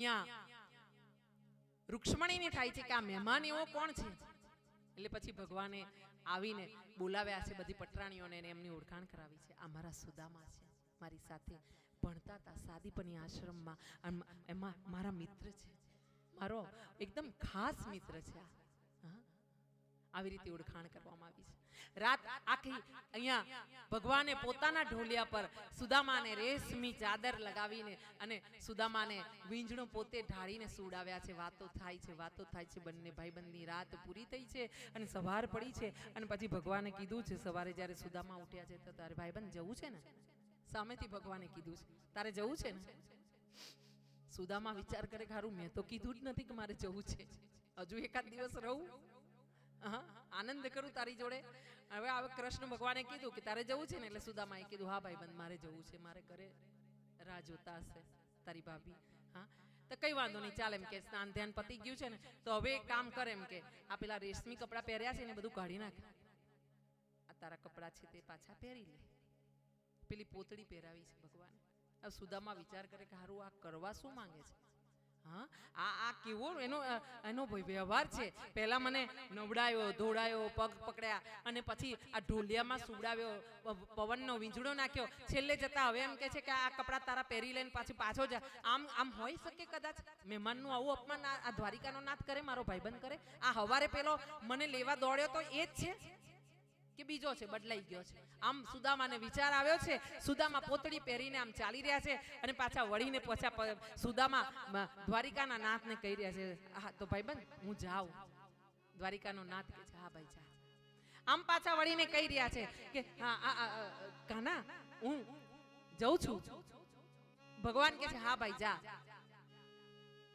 અહીંયા રૂક્ષ્મણીને થાય છે કે આ મહેમાન એવો કોણ છે? એટલે પછી ભગવાને આવીને બોલાવ્યા છે બધી પટરાણીઓને એમની ઓળખાણ કરાવી છે. આ મારા સુદામા છે, મારી સાથે ભણતા હતા સાદીપની આશ્રમમાં. એમાં મારા મિત્ર છે. મારો એકદમ ખાસ મિત્ર છે આ. હા? આવી રીતે ઓળખાણ કરવામાં આવી છે. રાત આખી અહીંયા ભગવાને પોતાના ઢોલિયા પર સુદામાને રેશમી ચાદર લગાવીને અને સુદામાને વીંજણો પોતે ઢાળીને સુડાવ્યા છે. વાતો થાય છે, વાતો થાય છે. બંને ભાઈબંધની રાત પૂરી થઈ છે અને સવાર પડી છે અને પછી ભગવાને કીધું છે, સવારે જ્યારે સુદામા ઉઠ્યા છે તો તારે ભાઈબંધ જવું છે ને? સામેથી ભગવાને કીધું છે. તારે જવું છે ને? સુદામા વિચાર કરે ખારું મેં તો કીધું જ નથી કે મારે જવું છે. હજુ એકાદ દિવસ રહું? આનંદ કરું તારી જોડે. હવે હવે કૃષ્ણ ભગવાને કીધું કે તારે જવું છે ને એટલે સુદામાએ કીધું, હા ભાઈ બંધ, મારે જવું છે, મારે ઘરે રાહ જોતા હશે તારી ભાભી. હા, તો કઈ વાંધો નહીં, ચાલે એમ કે, સ્નાન ધ્યાન પતી ગયું છે ને, તો હવે એક કામ કરે એમ કે, આ પેલા રેશમી કપડાં પહેર્યા છે ને બધું કાઢી નાખે. આ તારા કપડાં છે તે પાછા પહેરી લે. પેલી પોતળી પહેરાવી છે ભગવાન. હવે સુદામા વિચાર કરે કે હારું, આ કરવા શું માંગે છે? હા? આ કેવો એનો એનો વ્યવહાર છે. પહેલા મને નવડાયો ધોડાયો પગ પકડ્યા અને પછી આ ઢોલિયામાં સુવડાવ્યો પવનનો વીંજળો નાખ્યો. છેલ્લે જતા હવે એમ કે છે કે આ કપડાં તારા પહેરી લઈને પાછી પાછો જા. આમ આમ હોઈ શકે કદાચ? મહેમાનનું આવું અપમાન આ દ્વારિકાનો નાથ કરે, મારો ભાઈબંધ કરે? આ હવારે પેલો મને લેવા દોડ્યો તો એ જ છે? કે બીજો છે બદલાઈ ગયો છે. આમ સુદામાને વિચાર આવ્યો છે સુદામા પોતળી પહેરીને આમ ચાલી રહ્યા છે અને પાછા વળીને પાછા સુદામા દ્વારિકાના નાથને કહી રહ્યા છે હા તો ભાઈબંધ હું જાઉં. દ્વારિકાનો નાથ કે છે હા ભાઈ જા. આમ પાછા વળીને કહી રહ્યા છે કે હા કાના હું જઉં છું. ભગવાન કે છે હા ભાઈ જા.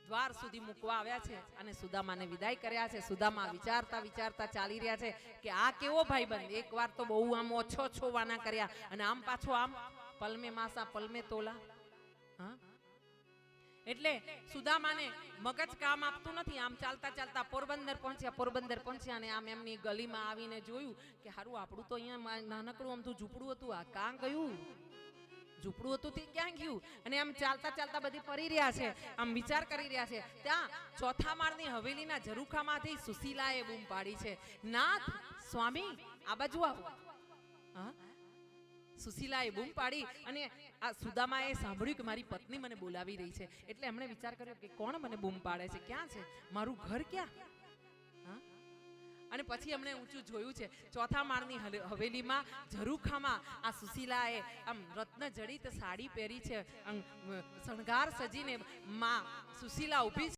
દ્વાર સુધી મૂકવા આવ્યા છે અને સુદામાને વિદાય કર્યા છે. સુદામા વિચારતા વિચારતા ચાલી રહ્યા છે કે આ કેવો ભાઈબંધ? એકવાર તો બહુ આમ ઓછો છોવાના કર્યા. અને આમ પાછો આમ પલમે માસા, પલમે તોલા. હા? એટલે સુદામાને મગજ કામ આપતું નથી. આમ ચાલતા ચાલતા પોરબંદર પહોંચ્યા પોરબંદર પહોંચ્યા અને આમ એમની ગલીમાં આવીને જોયું કે હારું, આપણું તો અહીંયા નાનકડું નાનકડું આમતું ઝૂંપડું હતું. આ કાં ગયું? ઝૂંપડું હતું તે ક્યાં ગયું? અને આમ ચાલતા ચાલતા બધી ફરી રહ્યા છે. આમ વિચાર કરી રહ્યા છે. ત્યાં ચોથા માળની હવેલીના ઝરૂખામાંથી સુશીલાએ બૂમ પાડી છે. નાથ, સ્વામી, આ બાજુ આવો. સુશીલાએ બૂમ પાડી અને આ સુદામાએ સાંભળ્યું કે મારી પત્ની મને બોલાવી રહી છે. એટલે એમણે વિચાર કર્યો કે કોણ મને બૂમ પાડે છે? ક્યાં છે? મારું ઘર ક્યાં? અને પછી એમણે ઊંચું જોયું છે. ચોથા માળની હવેલીમાં ઝરૂખામાં આ સુશીલાએ આમ રત્ન જડિત સાડી પહેરી છે. શણગાર સજીને માં સુશીલા ઊભી